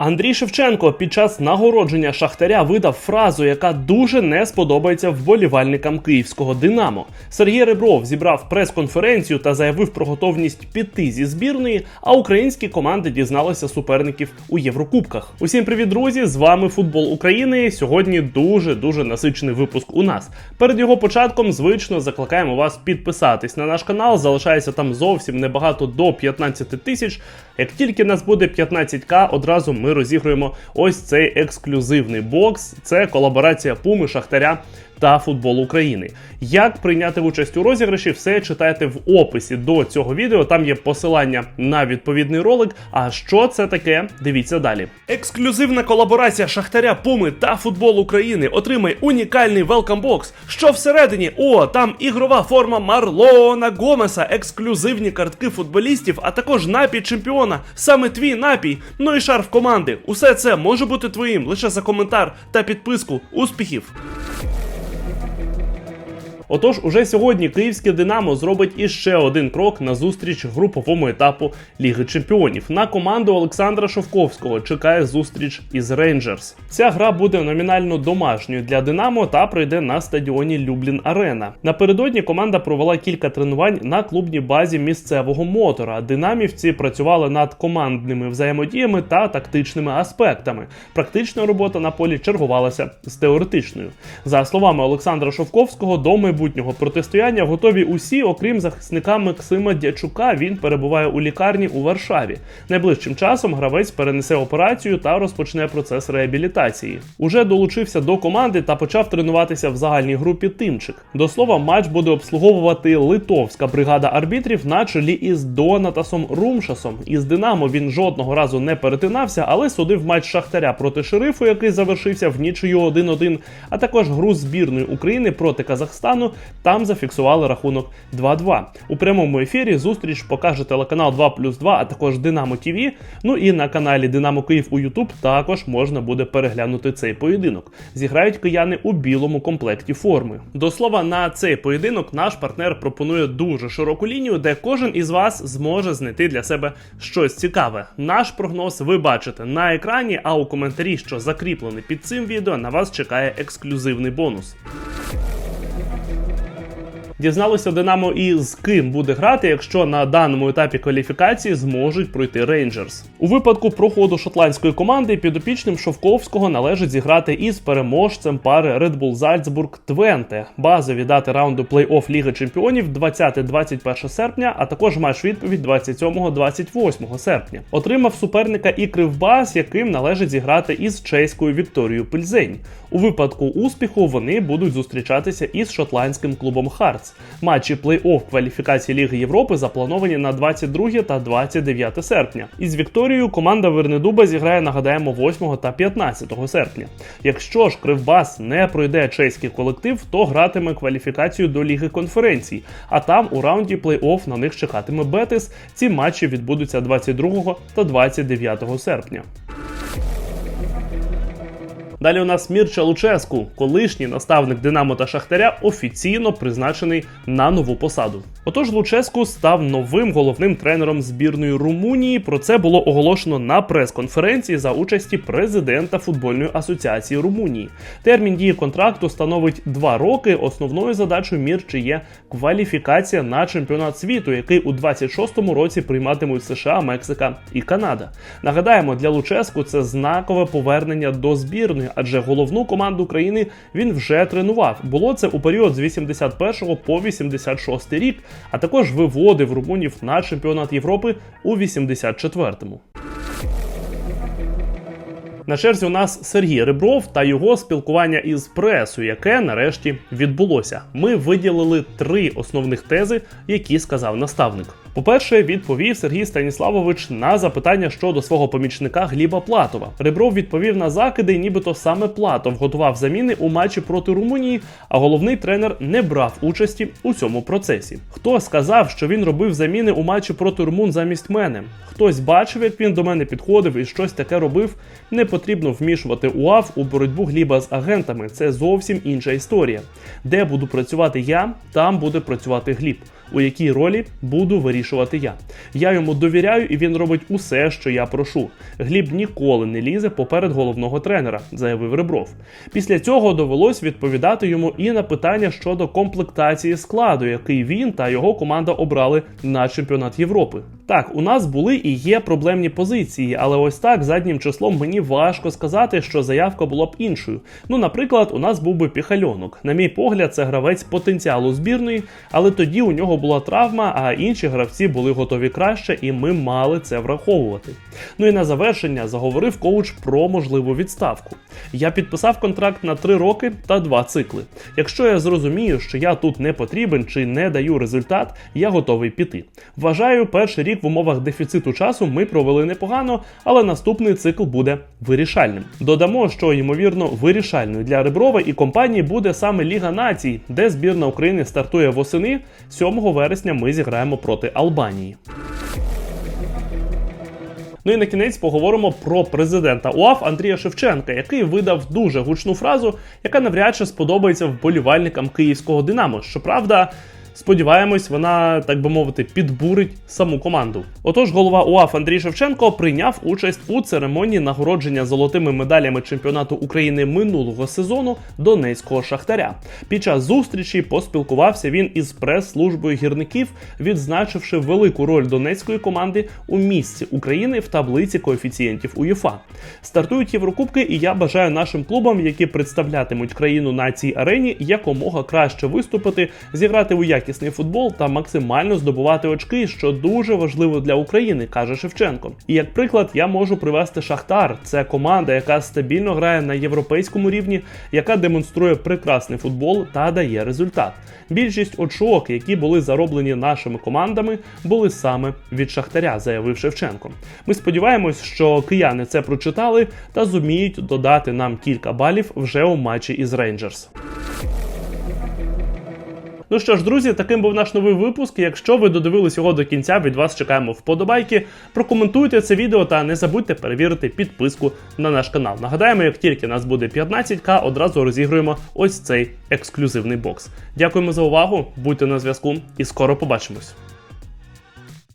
Андрій Шевченко під час нагородження Шахтаря видав фразу, яка дуже не сподобається вболівальникам київського Динамо. Сергій Ребров зібрав прес-конференцію та заявив про готовність піти зі збірної. А українські команди дізналися суперників у Єврокубках. Усім привіт, друзі! З вами футбол України. Сьогодні дуже дуже насичений випуск у нас. Перед його початком, звично, закликаємо вас підписатись на наш канал. Залишається там зовсім небагато до 15 тисяч. Як тільки нас буде 15к, одразу ми розігруємо ось цей ексклюзивний бокс. Це колаборація Пуми, Шахтаря та футбол України. Як прийняти участь у розіграші, все читайте в описі до цього відео. Там є посилання на відповідний ролик. А що це таке? Дивіться далі. Ексклюзивна колаборація Шахтаря Пуми та футбол України. Отримай унікальний box. Що всередині? О, там ігрова форма Марлона Гомеса, ексклюзивні картки футболістів, а також напій чемпіона. Саме твій напій. Ну і шарф команди. Усе це може бути твоїм лише за коментар та підписку. Успіхів! Отож, уже сьогодні київське Динамо зробить іще один крок на зустріч груповому етапу Ліги Чемпіонів. На команду Олександра Шовковського чекає зустріч із Рейнджерс. Ця гра буде номінально домашньою для Динамо та пройде на стадіоні Люблін Арена. Напередодні команда провела кілька тренувань на клубній базі місцевого мотора. Динамівці працювали над командними взаємодіями та тактичними аспектами. Практична робота на полі чергувалася з теоретичною. За словами Олександра Шовковського, до майбутнього протистояння готові усі, окрім захисника Максима Дячука. Він перебуває у лікарні у Варшаві. Найближчим часом гравець перенесе операцію та розпочне процес реабілітації. Уже долучився до команди та почав тренуватися в загальній групі Тимчик. До слова, матч буде обслуговувати литовська бригада арбітрів на чолі із Донатасом Румшасом. Із Динамо він жодного разу не перетинався, але судив матч Шахтаря проти шерифу, який завершився в нічию 1-1, а також гру збірної України проти Казахстану. Там зафіксували рахунок 2-2. У прямому ефірі зустріч покаже телеканал 2 плюс 2, а також Динамо ТВ. Ну і на каналі Динамо Київ у Ютуб також можна буде переглянути цей поєдинок. Зіграють кияни у білому комплекті форми. До слова, на цей поєдинок наш партнер пропонує дуже широку лінію, де кожен із вас зможе знайти для себе щось цікаве. Наш прогноз ви бачите на екрані, а у коментарі, що закріплений під цим відео, на вас чекає ексклюзивний бонус. Дізналося Динамо і з ким буде грати, якщо на даному етапі кваліфікації зможуть пройти Рейнджерс. У випадку проходу шотландської команди підопічним Шовковського належить зіграти із переможцем пари Red Bull Salzburg Твенте. Базові дати раунду плей-офф Ліги Чемпіонів 20-21 серпня, а також матч відповідь 27-28 серпня. Отримав суперника і Кривбас, яким належить зіграти із чеською Вікторією Пильзень. У випадку успіху вони будуть зустрічатися із шотландським клубом Матчі плей-офф кваліфікації Ліги Європи заплановані на 22 та 29 серпня. Із Вікторією команда Вернедуба зіграє, нагадаємо, 8 та 15 серпня. Якщо ж Кривбас не пройде чеський колектив, то гратиме кваліфікацію до Ліги конференцій. А там у раунді плей-офф на них чекатиме Бетис. Ці матчі відбудуться 22 та 29 серпня. Далі у нас Мірча Луческу, колишній наставник Динамо та Шахтаря, офіційно призначений на нову посаду. Отож, Луческу став новим головним тренером збірної Румунії. Про це було оголошено на прес-конференції за участі президента футбольної асоціації Румунії. Термін дії контракту становить два роки. Основною задачою Мірчі є кваліфікація на чемпіонат світу, який у 26-му році прийматимуть США, Мексика і Канада. Нагадаємо, для Луческу це знакове повернення до збірної, адже головну команду країни він вже тренував. Було це у період з 81 по 86 рік, а також виводив румунів на чемпіонат Європи у 84-му. На черзі у нас Сергій Ребров та його спілкування із пресою, яке нарешті відбулося. Ми виділили три основних тези, які сказав наставник. По-перше, відповів Сергій Станіславович на запитання щодо свого помічника Гліба Платова. Ребров відповів на закиди, нібито саме Платов готував заміни у матчі проти Румунії, а головний тренер не брав участі у цьому процесі. Хто сказав, що він робив заміни у матчі проти Румун замість мене? Хтось бачив, як він до мене підходив і щось таке робив. Не потрібно вмішувати УАВ у боротьбу Гліба з агентами. Це зовсім інша історія. Де буду працювати я, там буде працювати Гліб. У якій ролі буду вирішувати я. Я йому довіряю, і він робить усе, що я прошу. Гліб ніколи не лізе поперед головного тренера, заявив Ребров. Після цього довелось відповідати йому і на питання щодо комплектації складу, який він та його команда обрали на чемпіонат Європи. Так, у нас були і є проблемні позиції, але ось так заднім числом мені важко сказати, що заявка була б іншою. Ну, наприклад, у нас був би піхальонок. На мій погляд, це гравець потенціалу збірної, але тоді у нього була травма, а інші гравці були готові краще, і ми мали це враховувати. Ну і на завершення заговорив коуч про можливу відставку. Я підписав контракт на 3 роки та 2 цикли. Якщо я зрозумію, що я тут не потрібен чи не даю результат, я готовий піти. Вважаю, перший рік в умовах дефіциту часу ми провели непогано, але наступний цикл буде вирішальним. Додамо, що ймовірно вирішальною для Реброва і компанії буде саме Ліга націй, де збірна України стартує восени. 7 вересня ми зіграємо проти Албанії. Ну і на кінець поговоримо про президента УАФ Андрія Шевченка, який видав дуже гучну фразу, яка навряд чи сподобається вболівальникам київського Динамо. Щоправда. Сподіваємось, вона, так би мовити, підбурить саму команду. Отож, голова УАФ Андрій Шевченко прийняв участь у церемонії нагородження золотими медалями чемпіонату України минулого сезону Донецького шахтаря. Під час зустрічі поспілкувався він із прес-службою гірників, відзначивши велику роль донецької команди у місці України в таблиці коефіцієнтів УЄФА. Стартують Єврокубки, і я бажаю нашим клубам, які представлятимуть країну на цій арені, якомога краще виступити, зіграти у якісний футбол та максимально здобувати очки, що дуже важливо для України, каже Шевченко. І як приклад, я можу привести Шахтар. Це команда, яка стабільно грає на європейському рівні, яка демонструє прекрасний футбол та дає результат. Більшість очок, які були зароблені нашими командами, були саме від Шахтаря, заявив Шевченко. Ми сподіваємось, що кияни це прочитали та зуміють додати нам кілька балів вже у матчі із Рейнджерс. Ну що ж, друзі, таким був наш новий випуск. Якщо ви додивились його до кінця, від вас чекаємо вподобайки. Прокоментуйте це відео та не забудьте перевірити підписку на наш канал. Нагадаємо, як тільки нас буде 15к, одразу розігруємо ось цей ексклюзивний бокс. Дякуємо за увагу, будьте на зв'язку і скоро побачимось.